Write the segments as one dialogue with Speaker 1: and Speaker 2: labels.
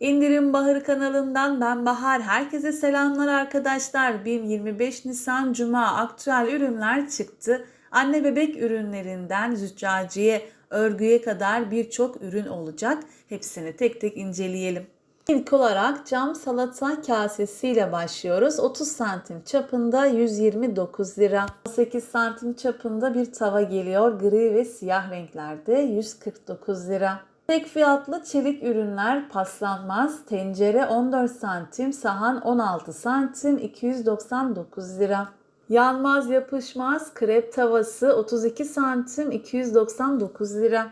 Speaker 1: İndirim Bahar kanalından ben Bahar. Herkese selamlar arkadaşlar. Bir 25 Nisan Cuma aktüel ürünler çıktı. Anne bebek ürünlerinden züccaciye, örgüye kadar birçok ürün olacak. Hepsini tek tek inceleyelim. İlk olarak cam salata kasesiyle başlıyoruz. 30 santim çapında 129 lira. 8 santim çapında bir tava geliyor. Gri ve siyah renklerde 149 lira. Tek fiyatlı çelik ürünler paslanmaz. Tencere 14 santim, sahan 16 santim 299 lira. Yanmaz yapışmaz krep tavası 32 santim 299 lira.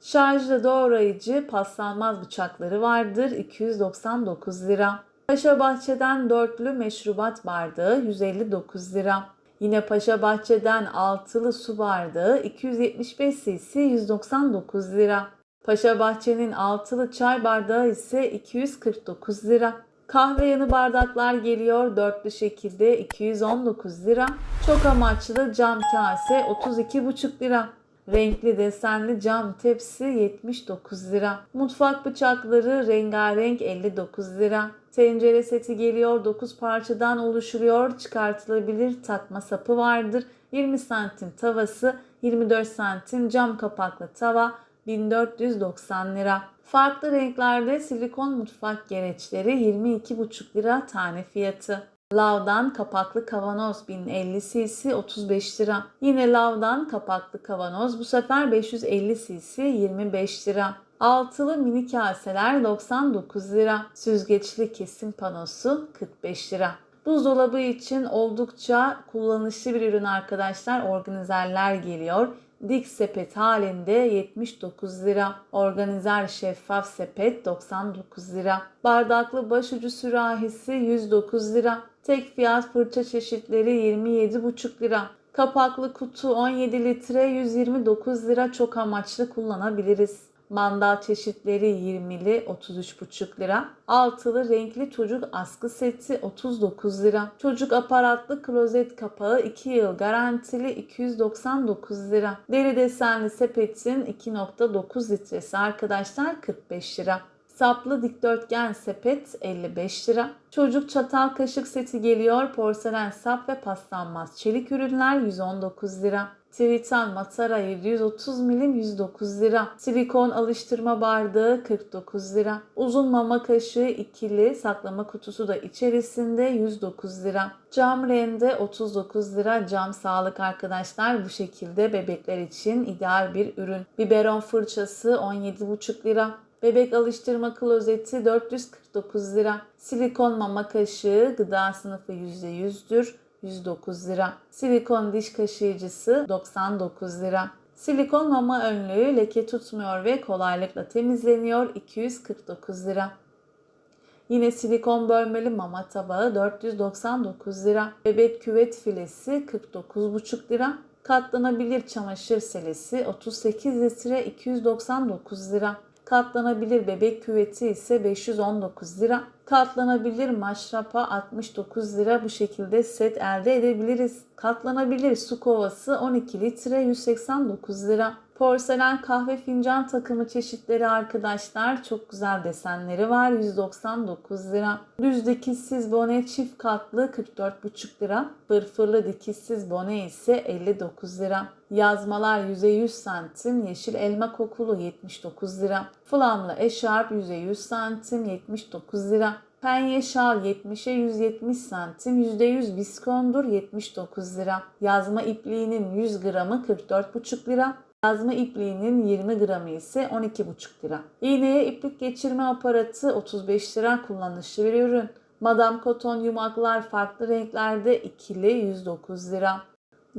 Speaker 1: Şarjlı doğrayıcı paslanmaz bıçakları vardır 299 lira. Paşa Bahçe'den dörtlü meşrubat bardağı 159 lira. Yine Paşa Bahçe'den altılı su bardağı 275 cc 199 lira. Paşa Bahçe'nin altılı çay bardağı ise 249 lira. Kahve yanı bardaklar geliyor dörtlü şekilde 219 lira. Çok amaçlı cam kase 32,5 lira. Renkli desenli cam tepsi 79 lira. Mutfak bıçakları rengarenk 59 lira. Tencere seti geliyor 9 parçadan oluşuyor. Çıkartılabilir takma sapı vardır. 20 santim tavası, 24 santim cam kapaklı tava 1490 lira. Farklı renklerde silikon mutfak gereçleri 22,5 lira tane fiyatı. Lavdan kapaklı kavanoz 1050 cc 35 lira. Yine lavdan kapaklı kavanoz bu sefer 550 cc 25 lira. Altılı mini kaseler 99 lira. Süzgeçli kesim panosu 45 lira. Buzdolabı için oldukça kullanışlı bir ürün arkadaşlar. Organizerler geliyor. Dik sepet halinde 79 lira. Organizer şeffaf sepet 99 lira. Bardaklı başucu sürahisi 109 lira. Tek fiyat fırça çeşitleri 27,5 lira. Kapaklı kutu 17 litre 129 lira çok amaçlı kullanabiliriz. Mandal çeşitleri 20'li 33,5 lira. Altılı renkli çocuk askı seti 39 lira. Çocuk aparatlı klozet kapağı 2 yıl garantili 299 lira. Deri desenli sepetin 2.9 litresi arkadaşlar 45 lira. Saplı dikdörtgen sepet 55 lira. Çocuk çatal kaşık seti geliyor. Porselen sap ve paslanmaz çelik ürünler 119 lira. Tritan matara 730 milim 109 lira. Silikon alıştırma bardağı 49 lira. Uzun mama kaşığı ikili saklama kutusu da içerisinde 109 lira. Cam rende 39 lira. Cam sağlık arkadaşlar bu şekilde bebekler için ideal bir ürün. Biberon fırçası 17,5 lira. Bebek alıştırma klozeti 449 lira. Silikon mama kaşığı gıda sınıfı %100'dür. 109 lira. Silikon diş kaşıyıcısı 99 lira. Silikon mama önlüğü leke tutmuyor ve kolaylıkla temizleniyor 249 lira. Yine silikon bölmeli mama tabağı 499 lira. Bebek küvet filesi 49,5 lira. Katlanabilir çamaşır selesi 38 litre 299 lira. Katlanabilir bebek küveti ise 519 lira. Katlanabilir maşrapa 69 lira bu şekilde set elde edebiliriz. Katlanabilir su kovası 12 litre 189 lira. Porselen kahve fincan takımı çeşitleri arkadaşlar çok güzel desenleri var 199 lira. Düz dikişsiz bone çift katlı 44,5 lira. Fırfırlı dikişsiz bone ise 59 lira. Yazmalar %100 santim yeşil elma kokulu 79 lira. Flamlı eşarp %100 santim 79 lira. Penye şal 70'e 170 santim %100 viskondur 79 lira. Yazma ipliğinin 100 gramı 44,5 lira. Yazma ipliğinin 20 gramı ise 12,5 lira. İğneye iplik geçirme aparatı 35 lira kullanışlı bir ürün. Madame Koton yumaklar farklı renklerde ikili 109 lira.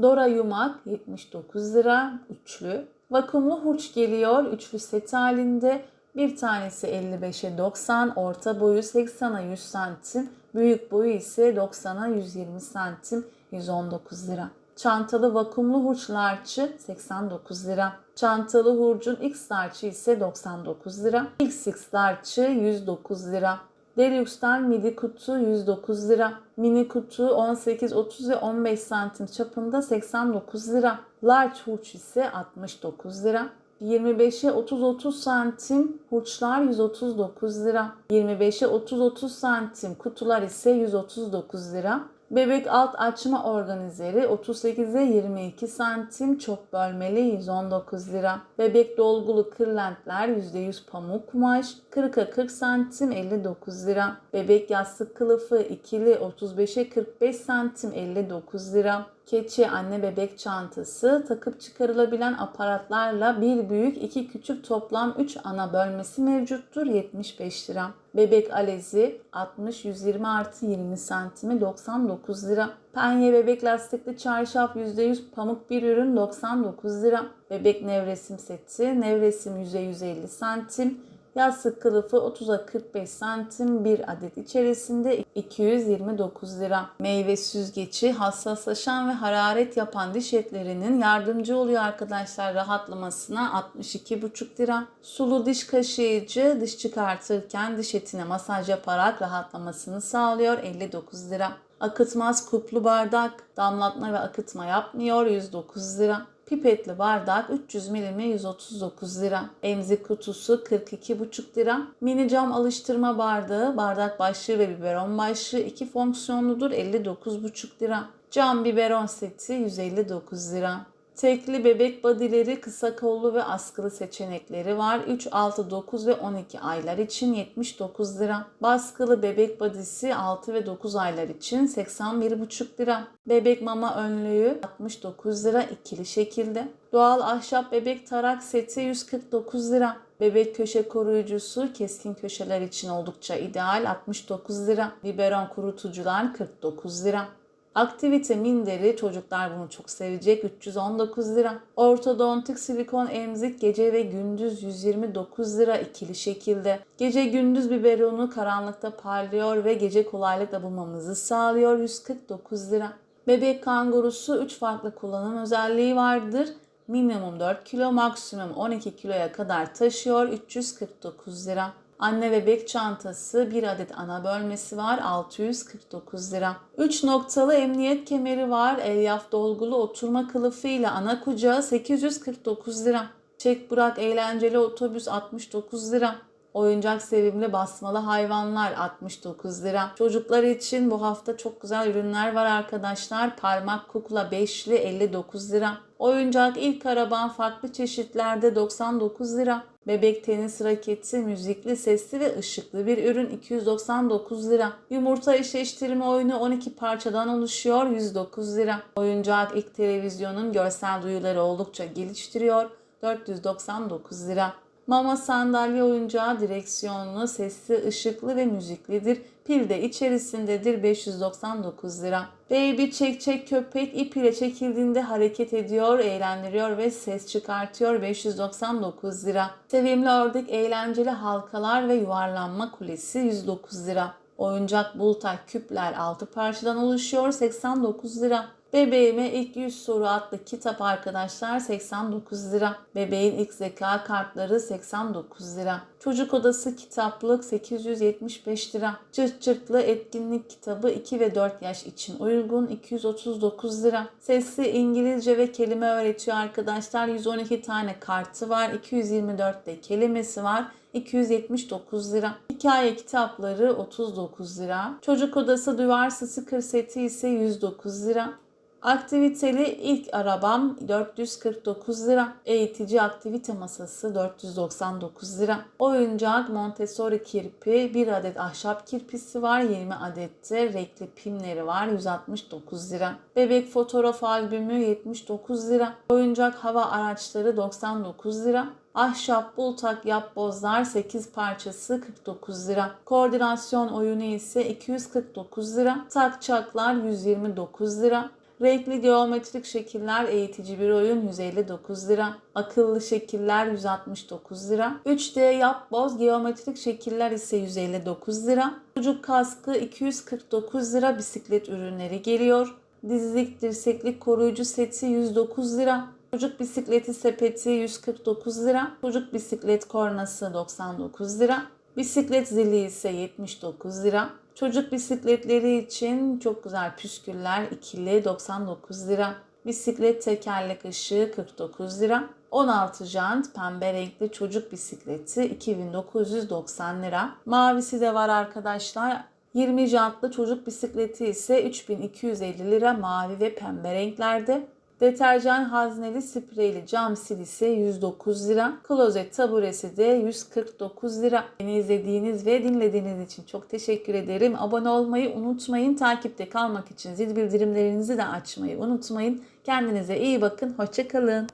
Speaker 1: Dora yumak 79 lira üçlü. Vakumlu hurç geliyor üçlü set halinde. Bir tanesi 55'e 90, orta boyu 80'a 100 santim, büyük boyu ise 90'a 120 santim 119 lira. Çantalı vakumlu hurç larçı 89 lira. Çantalı hurcun X larçı ise 99 lira. XX larçı 109 lira. Deluxe'dan midi kutu 109 lira. Mini kutu 18, 30 ve 15 santim çapında 89 lira. Large hurç ise 69 lira. 25'e 30-30 santim hurçlar 139 lira. 25'e 30-30 santim kutular ise 139 lira. Bebek alt açma organizeri 38'e 22 santim çok bölmeli 119 lira. Bebek dolgulu kırlentler %100 pamuk kumaş 40'a 40 santim 59 lira. Bebek yastık kılıfı ikili 35'e 45 santim 59 lira. Keçi anne bebek çantası takıp çıkarılabilen aparatlarla bir büyük iki küçük toplam 3 ana bölmesi mevcuttur 75 lira. Bebek alezi 60-120 artı 20 santimi 99 lira. Penye bebek lastikli çarşaf %100 pamuk bir ürün 99 lira. Bebek nevresim seti nevresim %150 santim Yastık kılıfı 30'a 45 santim bir adet içerisinde 229 lira. Meyve süzgeci hassaslaşan ve hararet yapan diş etlerinin yardımcı oluyor arkadaşlar rahatlamasına 62,5 lira. Sulu diş kaşıyıcı diş çıkartırken diş etine masaj yaparak rahatlamasını sağlıyor 59 lira. Akıtmaz kuplu bardak damlatma ve akıtma yapmıyor 109 lira. Pipetli bardak 300 milime 139 lira. Emzik kutusu 42,5 lira. Mini cam alıştırma bardağı, bardak başlığı ve biberon başlığı iki fonksiyonludur 59,5 lira. Cam biberon seti 159 lira. Tekli bebek badileri kısa kollu ve askılı seçenekleri var. 3, 6, 9 ve 12 aylar için 79 lira. Baskılı bebek badisi 6 ve 9 aylar için 81,5 lira. Bebek mama önlüğü 69 lira ikili şekilde. Doğal ahşap bebek tarak seti 149 lira. Bebek köşe koruyucusu keskin köşeler için oldukça ideal 69 lira. Biberon kurutucular 49 lira. Aktivite minderi çocuklar bunu çok sevecek 319 lira. Ortodontik silikon emzik gece ve gündüz 129 lira ikili şekilde. Gece gündüz biberonu karanlıkta parlıyor ve gece kolaylıkla bulmamızı sağlıyor 149 lira. Bebek kangurusu 3 farklı kullanım özelliği vardır. Minimum 4 kilo, maksimum 12 kiloya kadar taşıyor 349 lira. Anne bebek çantası bir adet ana bölmesi var 649 lira. 3 noktalı emniyet kemeri var. Elyaf dolgulu oturma kılıfı ile ana kucağı 849 lira. Çek bırak eğlenceli otobüs 69 lira. Oyuncak sevimli basmalı hayvanlar 69 lira. Çocuklar için bu hafta çok güzel ürünler var arkadaşlar. Parmak kukla beşli 59 lira. Oyuncak ilk araban farklı çeşitlerde 99 lira. Bebek tenis raketi müzikli, sesli ve ışıklı bir ürün 299 lira. Yumurta eşleştirme oyunu 12 parçadan oluşuyor 109 lira. Oyuncak ilk televizyonun görsel duyuları oldukça geliştiriyor 499 lira. Mama sandalye oyuncağı direksiyonlu, sesli, ışıklı ve müziklidir. Pil de içerisindedir 599 lira. Baby çek çek köpek ip ile çekildiğinde hareket ediyor, eğlendiriyor ve ses çıkartıyor 599 lira. Sevimli ördek eğlenceli halkalar ve yuvarlanma kulesi 109 lira. Oyuncak bultak küpler 6 parçadan oluşuyor 89 lira. Bebeğime ilk 100 soru adlı kitap arkadaşlar 89 lira. Bebeğin ilk zeka kartları 89 lira. Çocuk odası kitaplık 875 lira. Çırt çırtlı etkinlik kitabı 2 ve 4 yaş için uygun 239 lira. Sesli İngilizce ve kelime öğretiyor arkadaşlar. 112 tane kartı var. 224 de kelimesi var. 279 lira. Hikaye kitapları 39 lira. Çocuk odası duvar sıkır seti ise 109 lira. Aktiviteli ilk arabam 449 lira. Eğitici aktivite masası 499 lira. Oyuncak Montessori kirpi, bir adet ahşap kirpisi var. 20 adette renkli pimleri var. 169 lira. Bebek fotoğraf albümü 79 lira. Oyuncak hava araçları 99 lira. Ahşap bultak yapbozlar 8 parçası 49 lira. Koordinasyon oyunu ise 249 lira. Takçaklar 129 lira. Renkli geometrik şekiller eğitici bir oyun 159 lira. Akıllı şekiller 169 lira. 3D yapboz geometrik şekiller ise 159 lira. Çocuk kaskı 249 lira bisiklet ürünleri geliyor. Dizlik dirseklik koruyucu seti 109 lira. Çocuk bisikleti sepeti 149 lira. Çocuk bisiklet kornası 99 lira. Bisiklet zili ise 79 lira. Çocuk bisikletleri için çok güzel püsküller ikili 99 lira. Bisiklet tekerlek ışığı 49 lira. 16 jant pembe renkli çocuk bisikleti 2990 lira. Mavisi de var arkadaşlar. 20 jantlı çocuk bisikleti ise 3250 lira mavi ve pembe renklerde. Deterjan hazneli spreyli cam sil ise 109 lira. Klozet taburesi de 149 lira. Beni izlediğiniz ve dinlediğiniz için çok teşekkür ederim. Abone olmayı unutmayın. Takipte kalmak için zil bildirimlerinizi de açmayı unutmayın. Kendinize iyi bakın. Hoşçakalın.